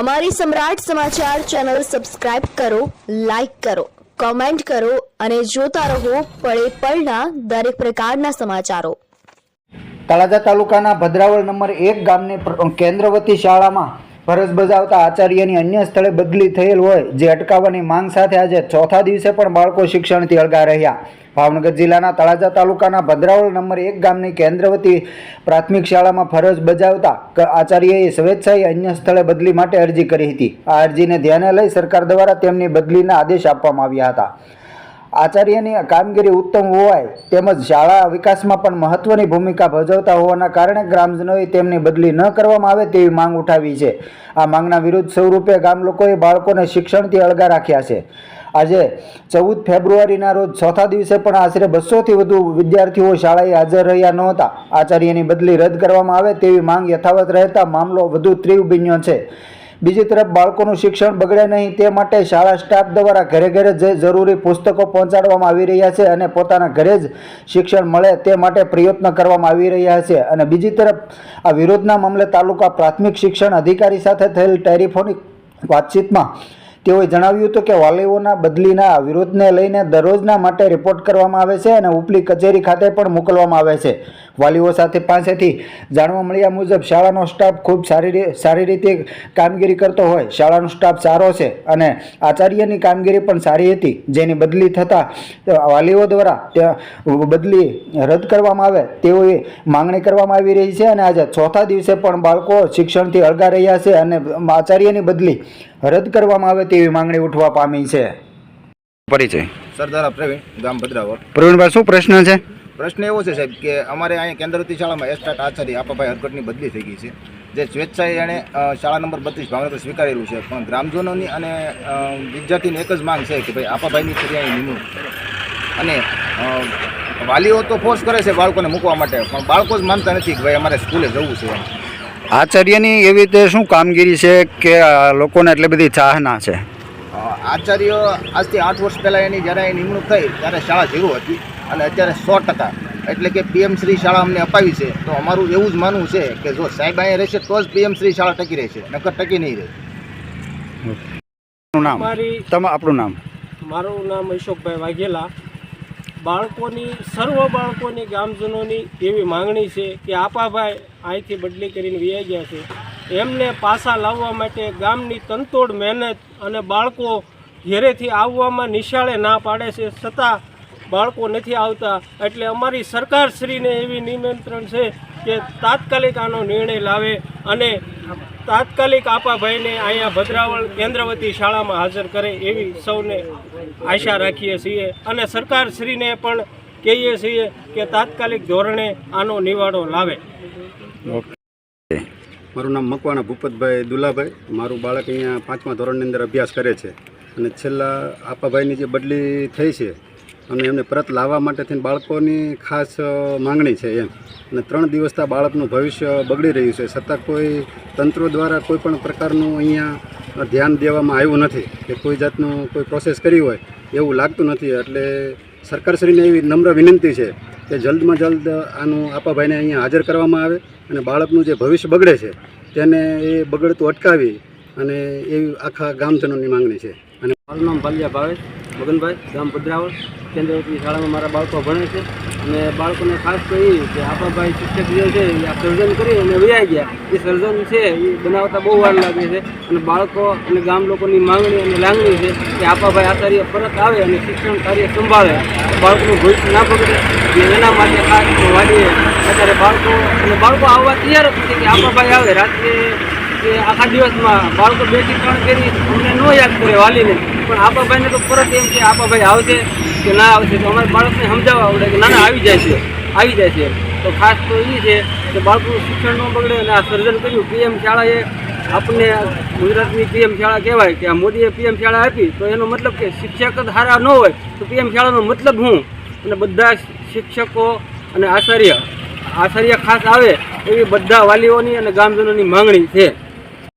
અમારી Samrat Samachar channel subscribe કરો, like કરો, કોમેન્ટ કરો અને જોતા રહો પળે પળના દરેક પ્રકારના સમાચારો. તળાજા તાલુકાના ભદ્રાવળ નંબર એક ગામની કેન્દ્રવતી શાળામાં ફરજ બજાવતા આચાર્યની અન્ય સ્થળે બદલી થયેલ હોય, જે અટકાવવાની માંગ સાથે આજે ચોથા દિવસે પણ બાળકો શિક્ષણથી અળગા રહ્યા. ભાવનગર જિલ્લાના તળાજા તાલુકાના ભદ્રાવળ નંબર એક ગામની કેન્દ્રવતી પ્રાથમિક શાળામાં ફરજ બજાવતા આચાર્યએ સ્વેચ્છાએ અન્ય સ્થળે બદલી માટે અરજી કરી હતી. આ અરજીને ધ્યાને લઈ સરકાર દ્વારા તેમની બદલીના આદેશ આપવામાં આવ્યા હતા. આચાર્યની કામગીરી ઉત્તમ હોવાય તેમજ શાળા વિકાસમાં પણ મહત્વની ભૂમિકા ભજવતા હોવાના કારણે ગ્રામજનોએ તેમની બદલી ન કરવામાં આવે તેવી માંગ ઉઠાવી છે. આ માંગના વિરુદ્ધ સ્વરૂપે ગામ લોકોએ બાળકોને શિક્ષણથી અળગા રાખ્યા છે. આજે ચૌદ ફેબ્રુઆરીના રોજ ચોથા દિવસે પણ આશરે બસોથી વધુ વિદ્યાર્થીઓ શાળાએ હાજર રહ્યા નહોતા. આચાર્યની બદલી રદ કરવામાં આવે તેવી માંગ યથાવત રહેતા મામલો વધુ તીવ્ર બન્યો છે. બીજી તરફ બાળકોનું શિક્ષણ બગડે નહીં તે માટે શાળા સ્ટાફ દ્વારા ઘરે ઘરે જે જરૂરી પુસ્તકો પહોંચાડવામાં આવી રહ્યા છે અને પોતાના ઘરે જ શિક્ષણ મળે તે માટે પ્રયત્ન કરવામાં આવી રહ્યા છે. અને બીજી તરફ આ વિરોધના મામલે તાલુકા પ્રાથમિક શિક્ષણ અધિકારી સાથે થયેલ ટેલિફોનિક વાતચીતમાં તેઓએ જણાવ્યું હતું કે વાલીઓના બદલીના વિરોધને લઈને દરરોજના માટે રિપોર્ટ કરવામાં આવે છે અને ઉપલી કચેરી ખાતે પણ મોકલવામાં આવે છે. વાલીઓ સાથે પાસેથી જાણવા મળ્યા મુજબ શાળાનો સ્ટાફ ખૂબ સારી સારી રીતે કામગીરી કરતો હોય. શાળાનો સ્ટાફ સારો છે અને આચાર્યની કામગીરી પણ સારી હતી. જેની બદલી થતાં વાલીઓ દ્વારા ત્યાં બદલી રદ કરવામાં આવે તેઓએ માંગણી કરવામાં આવી રહી છે અને આજે ચોથા દિવસે પણ બાળકો શિક્ષણથી અળગા રહ્યા છે અને આચાર્યની બદલી રદ કરવામાં આવે તેવી માંગણી ઉઠવા પામી છે. પરિચય. સરદારા પ્રવીણ ગામ ભદ્રાવર પ્રવીણભાઈ શું પ્રશ્ન છે? પ્રશ્ન એવો છે સાહેબ કે અમારે અહીંયા કેન્દ્રવતી શાળામાં એસ્ટાટ આચાર્ય આપાભાઈ હરકટની બદલી થઈ ગઈ છે. જે સ્વેચ્છાએ એણે શાળા નંબર બત્રીસ ભાવનગર સ્વીકારેલું છે. પણ ગ્રામજનોની અને વિદ્યાર્થીની એક જ માંગ છે કે ભાઈ આપાભાઈની ફરિયાની નિમણૂક અને વાલીઓ તો ફોર્સ કરે છે બાળકોને મૂકવા માટે પણ બાળકો જ માનતા નથી કે ભાઈ અમારે સ્કૂલે જવું છે એમ. આચાર્યની એવી રીતે શું કામગીરી છે કે લોકોને એટલી બધી ચાહના છે? આચાર્ય આજથી આઠ વર્ષ પહેલાં એની જ્યારે એની નિમણૂક થઈ ત્યારે શાળા ઝીરો હતી અને અત્યારે સો ટકા. એટલે કે પીએમ શ્રી શાળા અમને અપાવી છે. તો અમારું એવું જ માનવું છે કે જો સાહેબ અહીંયા રહેશે તો જ પીએમ શ્રી શાળા ટકી રહેશે નકર ટકી નહીં રહે. નામ? મારી તમે આપણું નામ? મારું નામ અશોકભાઈ વાઘેલા. બાળકોની, સર્વ બાળકોની, ગામજનોની એવી માંગણી છે કે આપાભાઈ અહીંથી બદલી કરીને વ્યાઈ ગયા છે. એમને પાછા લાવવા માટે ગામની તનતોડ મહેનત અને બાળકો ઘેરેથી આવવામાં નિશાળે ના પાડે છે, છતાં બાળકો નથી આવતા. એટલે અમારી સરકારશ્રીને એવી નિમંત્રણ છે કે તાત્કાલિક આનો નિર્ણય લાવે અને તાત્કાલિક આપાભાઈને અહીંયા ભદ્રાવળ કેન્દ્રવતી શાળામાં હાજર કરે એવી સૌને આશા રાખીએ છીએ. અને સરકારશ્રીને પણ કહીએ છીએ કે તાત્કાલિક ધોરણે આનો નિવાડો લાવે. મારું નામ મકવાણા ભૂપતભાઈ દુલાભાઈ. મારું બાળક અહીંયા પાંચમા ધોરણની અંદર અભ્યાસ કરે છે. અને છેલ્લા આપાભાઈની જે બદલી થઈ છે અને એમને પરત લાવવા માટે થઈને બાળકોની ખાસ માંગણી છે એમ. અને ત્રણ દિવસથી બાળકનું ભવિષ્ય બગડી રહ્યું છે. છતાં કોઈ તંત્રો દ્વારા કોઈ પણ પ્રકારનું અહીંયા ધ્યાન દેવામાં આવ્યું નથી કે કોઈ જાતનું કોઈ પ્રોસેસ કરી હોય એવું લાગતું નથી. એટલે સરકારશ્રીને એવી નમ્ર વિનંતી છે કે જલ્દમાં જલ્દ આનું આપાભાઈને અહીંયા હાજર કરવામાં આવે અને બાળકનું જે ભવિષ્ય બગડે છે તેને એ બગડતું અટકાવી અને એવી આખા ગામજનોની માંગણી છે. અને મારું નામ પાલિયા ભાવેશ મગનભાઈ, ગામ ભદ્રાવળ. કેન્દ્રવતી શાળામાં મારા બાળકો ભણે છે. અને બાળકોને ખાસ તો એ કે આપાભાઈ શિક્ષક જે છે એ આ સર્જન કરી અને વ્યાઈ ગયા. એ સર્જન છે, એ બનાવતા બહુ વાર લાગે છે. અને બાળકો અને ગામ લોકોની માંગણી અને લાગણી છે કે આપાભાઈ આચાર્ય પરત આવે અને શિક્ષણ કાર્ય સંભાળે. બાળકોનું ભવિષ્ય ના બગડે. એના માટે ખાસ વાલીએ અત્યારે બાળકો અને બાળકો આવવા તૈયાર છે કે આપાભાઈ આવે. રાત્રે કે આખા દિવસમાં બાળકો બેથી ત્રણ ફેરી. અમને ન યાદ કરે વાલીને. પણ આપાભાઈને તો પરત એમ કે આપાભાઈ આવશે કે ના આવશે તો અમારે બાળકને સમજાવવા આવડે કે ના ના, આવી જાય છે, આવી જાય છે. તો ખાસ તો એ છે કે બાળકોનું શિક્ષણ ન બગડે અને આ સર્જન કર્યું, પીએમ શાળાએ આપણને ગુજરાતની પીએમ શાળા કહેવાય કે આ મોદીએ પીએમ શાળા આપી, તો એનો મતલબ કે શિક્ષક જ હારા ન હોય, તો પીએમ શાળાનો મતલબ હું? અને બધા શિક્ષકો અને આચાર્ય આચાર્ય ખાસ આવે એવી બધા વાલીઓની અને ગામજનોની માંગણી છે.